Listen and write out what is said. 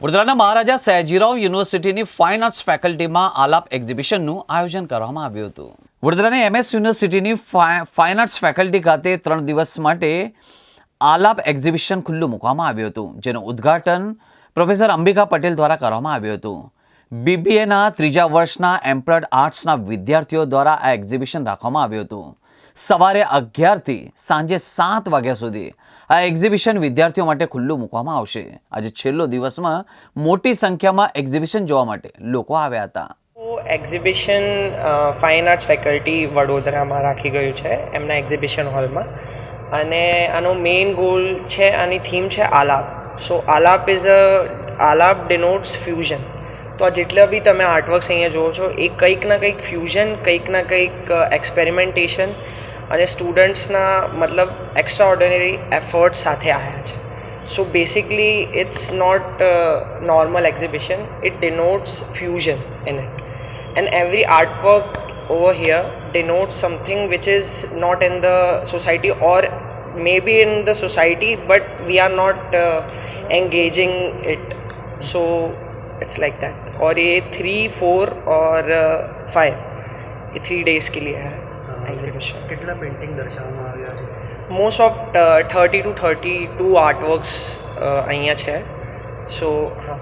વડોદરાના મહારાજા સયાજીરાવ યુનિવર્સિટીની fine arts ફેકલ્ટીમાં Alap એક્ઝિબિશનનું આયોજન કરવામાં આવ્યું હતું. વડોદરાની એમએસ યુનિવર્સિટીની ફાઇન આર્ટ્સ ફેકલ્ટી ખાતે ત્રણ દિવસ માટે આલાપ એક્ઝિબિશન ખુલ્લું મૂકવામાં આવ્યું હતું, જેનું ઉદ્ઘાટન પ્રોફેસર અંબિકા પટેલ દ્વારા કરવામાં આવ્યું હતું. બીબીએના ત્રીજા વર્ષના એમ્પ્લોયડ આર્ટ્સના વિદ્યાર્થીઓ દ્વારા આ એક્ઝિબિશન રાખવામાં આવ્યું હતું. સવારે અગિયારથી સાંજે સાત વાગ્યા સુધી આ એક્ઝિબિશન વિદ્યાર્થીઓ માટે ખુલ્લું મૂકવામાં આવશે. આજે છેલ્લો દિવસમાં મોટી સંખ્યામાં એક્ઝિબિશન જોવા માટે લોકો આવ્યા હતા. એક્ઝિબિશન ફાઇન આર્ટ્સ ફેકલ્ટી વડોદરામાં રાખી ગયું છે, એમના એક્ઝિબિશન હોલમાં. અને આનો મેઇન ગોલ છે, આની થીમ છે આલાપ. સો Alap is a Alap ડિનોટ્સ fusion તો આ જેટલા બી તમે આર્ટવર્ક્સ અહીંયા જુઓ છો એ કંઈક ના કંઈક ફ્યુઝન કંઈક ના કંઈક એક્સપેરિમેન્ટેશન અને સ્ટુડન્ટ્સના મતલબ એક્સ્ટ્રા ઓર્ડિનરી એફર્ટ સાથે આવ્યા છે So basically, it's not uh, normal exhibition. It denotes fusion in it, and every artwork over here denotes something which is not in the society or maybe in the society, but we are not uh, engaging it. So it's like that. और ये three four और five ये three days के लिए है exhibition કેટલા painting દર્શાવવામાં આવ્યા છે most of thirty two thirty two artworks અહીંયા છે સો હા